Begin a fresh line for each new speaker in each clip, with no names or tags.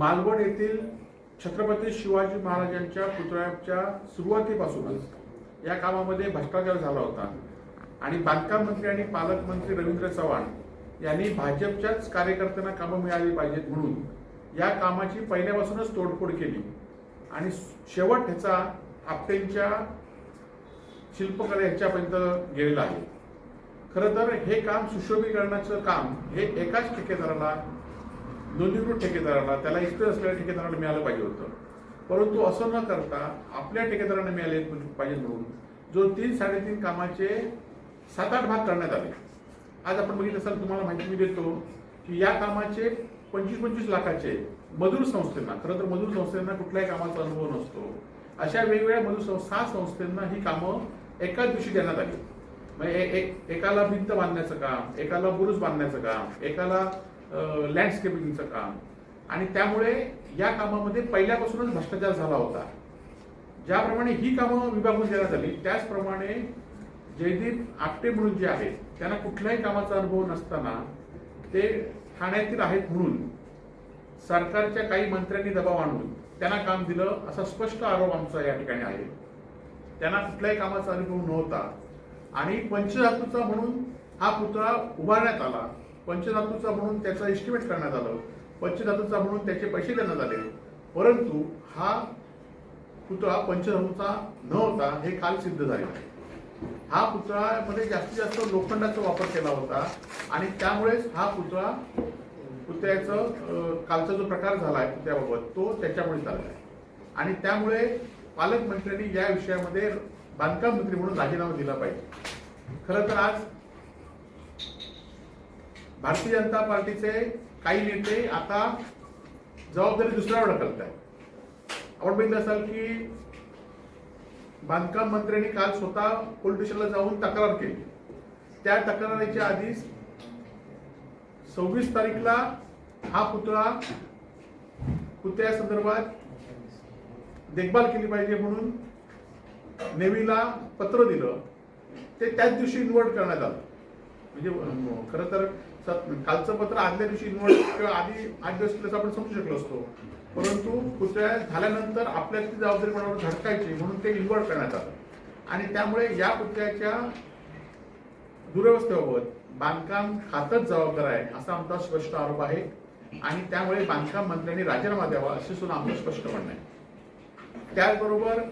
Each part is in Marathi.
मालवण येथील छत्रपती शिवाजी महाराजांच्या पुतळ्याच्या सुरुवातीपासूनच या कामामध्ये भ्रष्टाचार झाला होता. आणि बांधकाम मंत्री आणि पालकमंत्री रवींद्र चव्हाण यांनी भाजपच्याच कार्यकर्त्यांना कामं मिळाली पाहिजेत म्हणून या कामाची पहिल्यापासूनच तोडफोड केली. आणि शेवट ह्याचा आपटेंच्या शिल्पकला ह्याच्यापर्यंत गेलेला आहे. खरं तर हे काम सुशोभीकरणाचं काम हे एकाच ठेकेदाराला नोंदणीकृत ठेकेदाराला त्याला इष्ट असलेल्या ठेकेदाराला मिळालं पाहिजे होतं. परंतु असं न करता आपल्या ठेकेदारांना मिळाले पाहिजे म्हणून जो तीन साडेतीन कामाचे सात आठ भाग करण्यात आले. आज आपण बघितलं असाल तुम्हाला माहिती मी देतो की या कामाचे पंचवीस पंचवीस लाखाचे मजूर संस्थेना खरं तर मजूर संस्थेना कुठल्याही कामाचा अनुभव नसतो. अशा वेगवेगळ्या मजूर संस्था सहा संस्थांना ही कामं एकाच दिवशी देण्यात आली. म्हणजे एक- एकाला भिंत बांधण्याचं काम एकाला बुरुज बांधण्याचं काम एकाला लँडस्केपिंगचं काम. आणि त्यामुळे या कामामध्ये पहिल्यापासूनच भ्रष्टाचार झाला होता. ज्याप्रमाणे ही कामं विभागून देण्यात आली त्याचप्रमाणे जयदीप आपटे म्हणून जे आहेत त्यांना कुठल्याही कामाचा अनुभव नसताना ते ठाण्यातील आहेत म्हणून सरकारच्या काही मंत्र्यांनी दबाव आणून त्यांना काम दिलं असा स्पष्ट आरोप आमचा या ठिकाणी आहे. त्यांना कुठल्याही कामाचा अनुभव नव्हता. आणि पंचधातूचा म्हणून हा पुतळा उभारण्यात आला. पंचधातूचा म्हणून त्याचं एस्टिमेट करण्यात आलं. पंचधातूचा म्हणून त्याचे पैसे देण्यात आले. परंतु हा पुतळा पंचधातूचा न होता हे काल सिद्ध झाले हा पुतळ्यामध्ये जास्तीत जास्त लोखंडाचा वापर केला होता आणि त्यामुळेच हा पुतळा पुतळ्याचं कालचा जो प्रकार झाला आहे पुतळ्याबाबत तो त्याच्यामुळे चालला आहे आणि त्यामुळे पालकमंत्र्यांनी या विषयामध्ये बांधकाम मंत्री म्हणून राजीनामा दिला पाहिजे. खरं तर आज भारतीय जनता पार्टीचे काही नेते आता जबाबदारी दुसऱ्यावर ढकलत आहेत. आपण बघितलं असाल की बांधकाम मंत्र्यांनी काल स्वतः पोलीस स्टेशनला जाऊन तक्रार केली. त्या तक्रारीच्या आधीच सव्वीस तारीखला हा पुतळा पुतळ्या संदर्भात देखभाल केली पाहिजे म्हणून नेव्हीला पत्र दिलं. ते त्याच दिवशी इन्व्हर्ट करण्यात आलं. म्हणजे खरं तर कालचं पत्र आदल्या दिवशी इन्व्हर्ट किंवा आधी आठ दिवस केलं आपण समजू शकलो असतो. परंतु पुतळ्या झाल्यानंतर आपल्या ती जबाबदारी कोणावर झटकायची म्हणून ते इन्व्हर्ट करण्यात आलं. आणि त्यामुळे या पुतळ्याच्या दुरवस्थेबाबत बांधकाम खातच जबाबदार आहे असा आमचा स्पष्ट आरोप आहे. आणि त्यामुळे बांधकाम मंत्र्यांनी राजीनामा द्यावा असे सुद्धा आमचं स्पष्ट म्हणणं आहे. त्याचबरोबर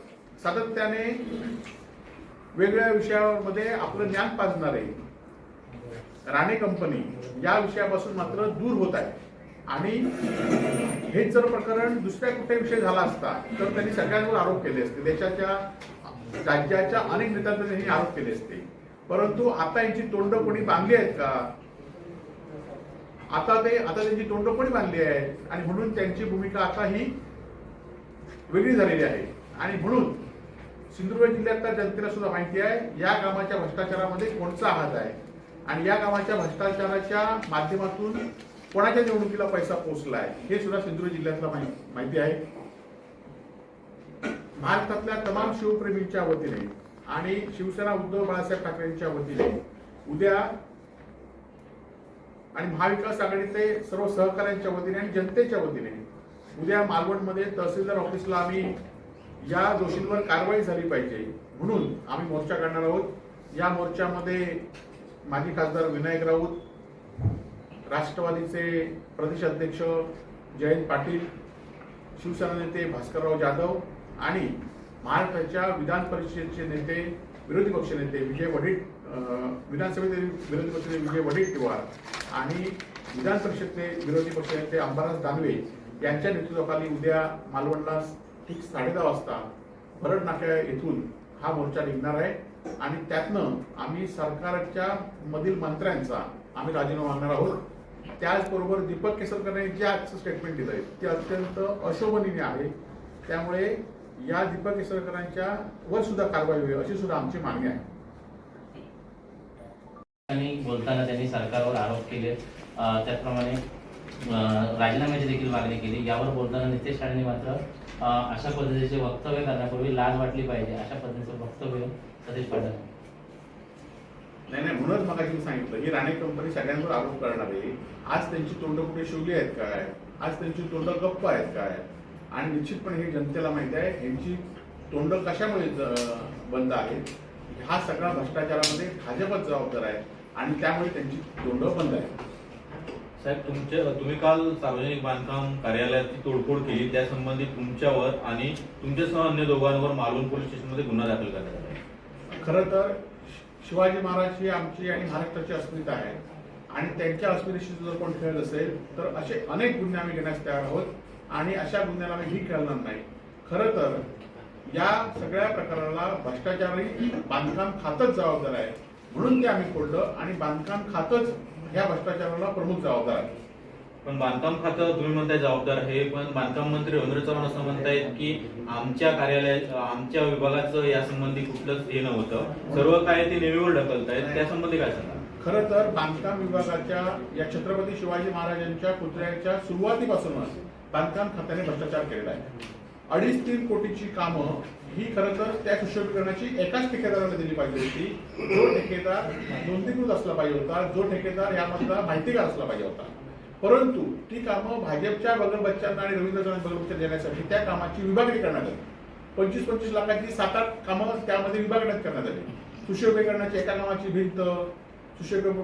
सातत्याने वेगवेगळ्या विषयामध्ये आपलं ज्ञान पाजणारे राणे कंपनी या विषयापासून मात्र दूर होत आहे. आणि हेच जर प्रकरण दुसऱ्या कुठल्या विषय झाला असता तर त्यांनी सगळ्यांवर आरोप केले असते. देशाच्या राज्याच्या अनेक नेत्यांवर त्यांनी आरोप केले असते. परंतु आता यांची तोंड कोणी बांधली आहेत का? आता ते आता त्यांची तोंड कोणी बांधली आहेत आणि म्हणून त्यांची भूमिका आता ही वेगळी झालेली आहे. आणि म्हणून सिंधुदुर्ग जिल्ह्यातल्या जनतेला सुद्धा माहिती आहे या कामाच्या भ्रष्टाचारामध्ये कोणचा हात आहे? आणि या गावाच्या भ्रष्टाचाराच्या माध्यमातून कोणाच्या निवडणुकीला पैसा पोहोचलाय हे सुद्धा सिंधुदुर्ग जिल्ह्यातला माहिती आहे. महाराष्ट्रातल्या तमाम शिवप्रेमींच्या वतीने आणि शिवसेना उद्धव बाळासाहेब ठाकरेंच्या वतीने उद्या आणि महाविकास आघाडीचे सर्व सहकाऱ्यांच्या वतीने आणि जनतेच्या वतीने उद्या मालवणमध्ये तहसीलदार ऑफिसला आम्ही या दोषींवर कारवाई झाली पाहिजे म्हणून आम्ही मोर्चा काढणार आहोत. या मोर्चामध्ये माजी खासदार विनायक राऊत राष्ट्रवादीचे प्रदेश अध्यक्ष जयंत पाटील शिवसेना नेते भास्करराव जाधव आणि महाराष्ट्राच्या विधान परिषदेचे नेते विरोधी पक्ष नेते विजय वडील विधानसभेचे विरोधी पक्षनेते विजय वडेट्टीवार आणि विधान परिषदेचे विरोधी पक्ष नेते अंबादास दानवे यांच्या नेतृत्वाखाली उद्या मालवणला ठीक साडे दहा वाजता भरड नाक्या येथून हा मोर्चा निघणार आहे. आणि त्यातनं आम्ही सरकारच्या मधील मंत्र्यांचा आम्ही राजीनामा मागणार आहोत. त्याचबरोबर दीपक केसरकरांनी जे आजचं स्टेटमेंट दिलं आहे ते अत्यंत अशोभनीय आहे. त्यामुळे या दीपक केसरकरांच्या वर सुद्धा कारवाई होईल अशी सुद्धा आमची मागणी आहे.
बोलताना त्यांनी सरकारवर आरोप केले. त्याचप्रमाणे राजीनाम्याची देखील मागणी केली. यावर बोलताना नितेश राणेंनी मात्र अशा पद्धतीचे वक्तव्य करण्यापूर्वी लाज वाटली पाहिजे अशा पद्धतीचं वक्तव्य सतीश पाटील
नाही. नाही म्हणूनच मग मी सांगितलं ही राणे कंपनी सगळ्यांवर आरोप करणार आहे. आज त्यांची तोंड कुठे शिवली आहेत काय? आज त्यांची तोंड गप्प आहेत काय? आणि निश्चितपणे हे जनतेला माहिती आहे यांची तोंड कशामुळे बंद आहेत हा सगळा भ्रष्टाचारामध्ये भाजपच जबाबदार आहे आणि त्यामुळे त्यांची तोंड बंद आहे.
साहेब तुमच्या तुम्ही काल सार्वजनिक बांधकाम कार्यालयाची तोडफोड केली त्या संबंधी तुमच्यावर आणि तुमच्यासह अन्य दोघांवर मालवण पोलीस स्टेशनमध्ये गुन्हा दाखल करण्यात आला आहे.
खरं तर शिवाजी महाराज ही आमची आणि महाराष्ट्राची अस्मिता आहे. आणि त्यांच्या अस्मितेशी जर कोण खेळत असेल तर असे अनेक गुन्हे आम्ही घेण्यास तयार आहोत. आणि अशा गुन्ह्याला आम्ही ही खेळणार नाही. खरं तर या सगळ्या प्रकाराला भ्रष्टाचारी बांधकाम खातच जबाबदार आहे. म्हणून ते आम्ही फोडलं आणि बांधकाम खातच ह्या भ्रष्टाचाराला प्रमुख जबाबदार आहे.
पण बांधकाम खातं तुम्ही म्हणताय जबाबदार आहे पण बांधकाम मंत्री रवींद्र चव्हाण असं म्हणतायत की आमच्या कार्यालयात आमच्या विभागाचं यासंबंधी कुठलंच हे नव्हतं. सर्व काय ते नेवीवर ढकलतायत त्यासंबंधी काय सांगा?
खरं तर बांधकाम विभागाच्या या छत्रपती शिवाजी महाराजांच्या पुतळ्याच्या सुरुवातीपासूनच बांधकाम खात्याने भ्रष्टाचार केलेला आहे. अडीच तीन कोटीची कामं ही खरं तर त्या सुशोभीकरणाची एकाच ठेकेदाराला दिली पाहिजे होती. जो ठेकेदार नोंदणीकृत असला पाहिजे होता जो ठेकेदार यामधला माहितीगार असला पाहिजे होता. परंतु ती कामं भाजपच्या बगल बच्चांना आणि रवींद्र चव्हाण बगल देण्यासाठी त्या कामाची विभागणी करण्यात आली. पंचवीस पंचवीस लाखाची सात आठ कामं त्यामध्ये विभागण्यात करण्यात आली. सुशोभीकरणाची एका कामाची भिंत सुशोभ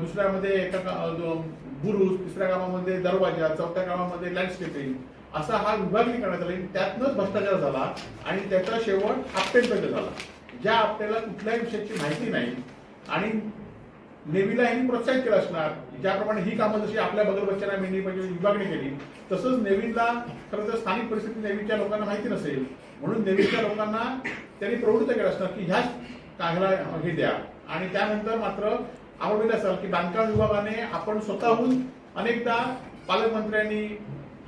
दुसऱ्यामध्ये एका का- बुरुज तिसऱ्या कामामध्ये दरवाजा चौथ्या कामामध्ये लँडस्केपिंग असा हा विभागणी करण्यात आली. त्यातनंच भ्रष्टाचार झाला आणि त्याचा शेवट आपटेपर्यंत झाला. ज्या आपल्याला कुठल्याही विषयाची माहिती नाही आणि नेव्हीला यांनी प्रोत्साहित केलं असणार. ज्याप्रमाणे ही कामं जशी आपल्या बदल बच्चांना मेंढी म्हणजे विभागणी केली तसंच नेव्हीला खरं तर स्थानिक परिस्थिती नेव्हीच्या लोकांना माहिती नसेल. म्हणून नेव्हीच्या लोकांना त्यांनी प्रवृत्त केलं असणार की ह्याच कागला हे द्या. आणि त्यानंतर मात्र आवडलेलं असाल की बांधकाम विभागाने आपण स्वतःहून अनेकदा पालकमंत्र्यांनी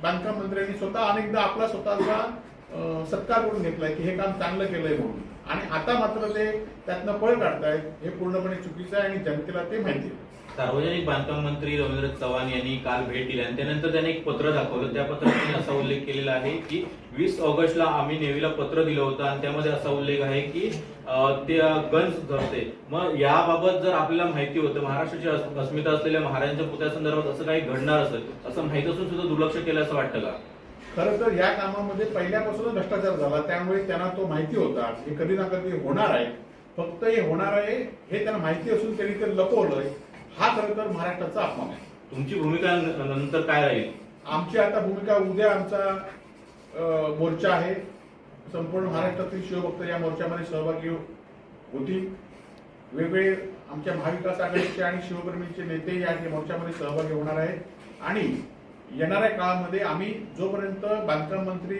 बांधकाम मंत्र्यांनी स्वतः अनेकदा आपला स्वतःचा सत्कार करून घेतलाय की हे काम चांगलं केलंय म्हणून. आणि आता मात्र ते त्यातनं पळ काढतायत हे पूर्णपणे चुकीचं आहे आणि जनतेला ते माहिती आहे.
सार्वजनिक बांधकाम मंत्री रवींद्र चव्हाण यांनी काल भेट दिली आणि त्यानंतर त्यांनी एक पत्र दाखवलं. त्या पत्रात त्यांनी असा उल्लेख केलेला आहे की वीस ऑगस्टला आम्ही नेव्हीला पत्र दिलं होतं आणि त्यामध्ये असा उल्लेख आहे की ते गन्स धरते. मग याबाबत जर आपल्याला माहिती होतं महाराष्ट्राची अस्मिता असलेल्या महाराजांच्या पुतळ्यासंदर्भात असं काही घडणार असेल असं माहीत असून सुद्धा दुर्लक्ष केलं असं वाटतं का?
खरं तर या कामामध्ये पहिल्यापासूनच भ्रष्टाचार झाला त्यामुळे त्यांना तो माहिती होता. हे कधी ना कधी होणार आहे. फक्त हे होणार आहे हे त्यांना माहिती असून त्यांनी ते लपवलंय. हा खरं तर महाराष्ट्राचा अपमान आहे.
तुमची भूमिका नंतर काय राहील?
आमची आता भूमिका उद्या आमचा मोर्चा आहे. संपूर्ण महाराष्ट्रातील शिवभक्त या मोर्चामध्ये सहभागी होतील. वेगवेगळे आमच्या महाविकास आघाडीचे आणि शिवप्रेमीचे नेते या मोर्चामध्ये सहभागी होणार आहेत. आणि येणाऱ्या काळामध्ये आम्ही जोपर्यंत बांधकाम मंत्री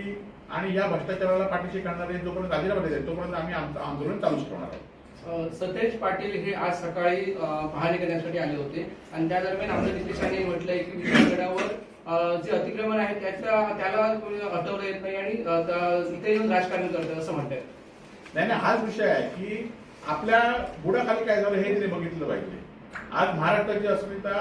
आणि या भ्रष्टाचाराला पाठीशी काढणारे जोपर्यंत देत आहेत, तोपर्यंत आम्ही आमचं आंदोलन चालूच ठेवणार आहोत.
सतेज पाटील हे आज सकाळी पाहणी करण्यासाठी आले होते. आणि त्या दरम्यान आमच्या नितीशांनी म्हटलंय की विशाळगडावर अ, जे अतिक्रमण आहे त्याच्या त्याला कोणी हटवलं येत नाही आणि इथे येऊन राजकारण करतात असं म्हणतात.
नाही नाही हाच विषय आहे की आपल्या बुडाखाली काय झालं हे तिने बघितलं पाहिजे. आज महाराष्ट्राची अस्मिता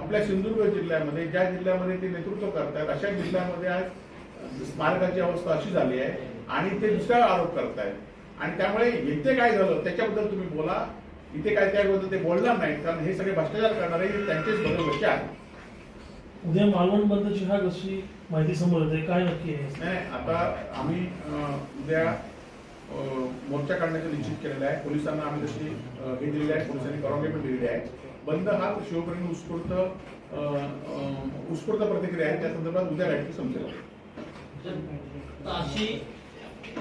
आपल्या सिंधुदुर्ग जिल्ह्यामध्ये ज्या जिल्ह्यामध्ये ते नेतृत्व करतायत अशा जिल्ह्यामध्ये आज स्मारकाची अवस्था अशी झाली आहे आणि ते दुसऱ्यावर आरोप करतायत. आणि त्यामुळे इथे काय झालं त्याच्याबद्दल तुम्ही बोला. इथे काय त्याबद्दल ते बोलणार नाहीत कारण हे सगळे भ्रष्टाचार करणारे त्यांचेच बदल आहेत.
उद्या मालवण बंदची हा कशी माहिती समोर येते. काय नक्की आहे?
नाही आता आम्ही उद्या मोर्चा काढण्याचं निश्चित केलेलं आहे. पोलिसांना आम्ही तशी हे दिलेली आहे पोलिसांनी परवानगी पण दिलेली आहे. बंद हा शिवप्रेमी उत्स्फूर्त उत्स्फूर्त प्रतिक्रिया आहे. त्या संदर्भात उद्या काहीतरी समजेल
ताशी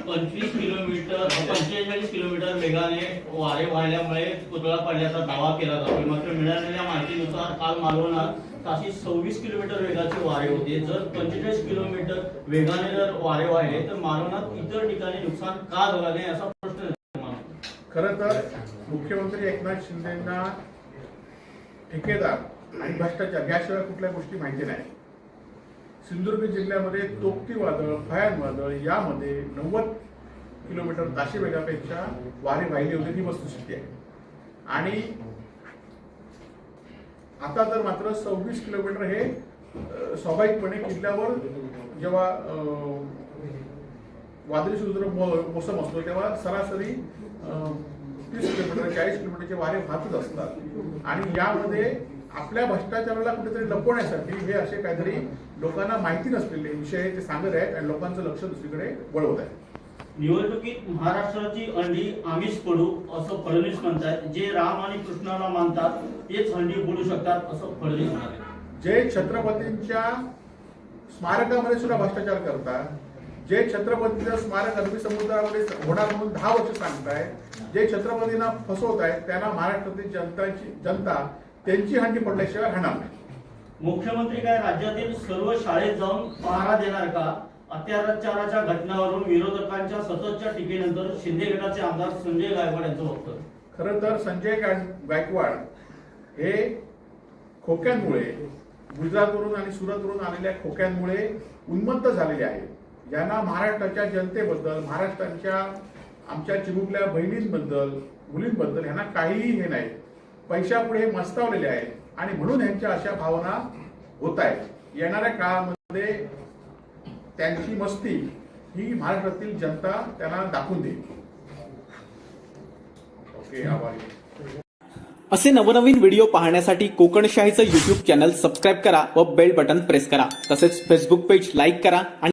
पंचवीस किलोमीटर पंचेचाळीस किलोमीटर वेगाने वारे वाहिल्यामुळे पुतळा पडल्याचा दावा केला जातो मात्र मिळालेल्या माहितीनुसार काल मालवणात ताशी सव्वीस किलोमीटर वेगाचे वारे होते. जर पंचेचाळीस किलोमीटर वेगाने जर वारे वाहिले तर मालवणात इतर ठिकाणी नुकसान का झालं नाही असा प्रश्न होतो.
खरं तर मुख्यमंत्री एकनाथ शिंदेना ठेकेदार आणि भ्रष्टाचार याशिवाय कुठल्या गोष्टी माहिती नाही. सिंधुदुर्ग जिल्ह्यामध्ये तोक्ती वादळ फयान वादळ यामध्ये नव्वद किलोमीटर ताशी वेगापेक्षा वारे वाहिली होते ही वस्तुस्थिती आहे. आणि आता तर मात्र सव्वीस किलोमीटर हे स्वाभाविकपणे किल्ल्यावर जेव्हा वादळी समुद्र मोसम असतो तेव्हा सरासरी तीस किलोमीटर चाळीस किलोमीटरचे वारे वाहतच असतात. आणि यामध्ये आपल्या भ्रष्टाचाराला कुठेतरी लपवण्यासाठी हे असे काहीतरी लोकांना माहिती नसलेले विषय ते सांगत आहेत आणि लोकांचं लक्ष दुसरीकडे वळवत आहे
निवडणुकीत महाराष्ट्राची अंडी आम्हीच पडू असं फडणवीस म्हणतात. जे राम आणि कृष्णाला मानतात तेच अंडी पडू शकतात असं फडणवीस म्हणाले.
जे छत्रपतींच्या स्मारकामध्ये सुद्धा भ्रष्टाचार करतात जे छत्रपतीचं स्मारक अरबी समुद्रामध्ये होणार म्हणून दहा वर्ष सांगतायत जे छत्रपतींना फसवत आहेत त्यांना महाराष्ट्रातील जनताची जनता त्यांची हंडी पडल्याशिवाय राहणार नाही.
मुख्यमंत्री काय राज्यातील सर्व शाळेत जाऊन पहारा देणार का? अत्याचाराच्या घटनावरून विरोधकांच्या सततच्या टीकेनंतर शिंदे गटाचे आमदार संजय गायकवाड यांचं वक्तव्य.
खरं तर संजय गायकवाड हे खोक्यांमुळे गुजरातवरून आणि सुरतवरून आलेल्या खोक्यांमुळे उन्मत्त झालेले आहेत. यांना महाराष्ट्राच्या जनतेबद्दल महाराष्ट्राच्या आमच्या चिमुकल्या बहिणींबद्दल मुलींबद्दल यांना काहीही हे नाही. पैशापुढे मस्तावलेले आहेत. आणि म्हणून यांच्या अशा भावना होत आहेत. येणाऱ्या काळामध्ये त्यांची मस्ती ही महाराष्ट्रातील जनता त्यांना दाखवून देईल. ओके आभारी.
असे नवनवीन व्हिडिओ पाहण्यासाठी कोकणशाहीचं यूट्यूब चॅनल सबस्क्राईब करा व बेल बटन प्रेस करा. तसेच फेसबुक पेज लाईक करा आणि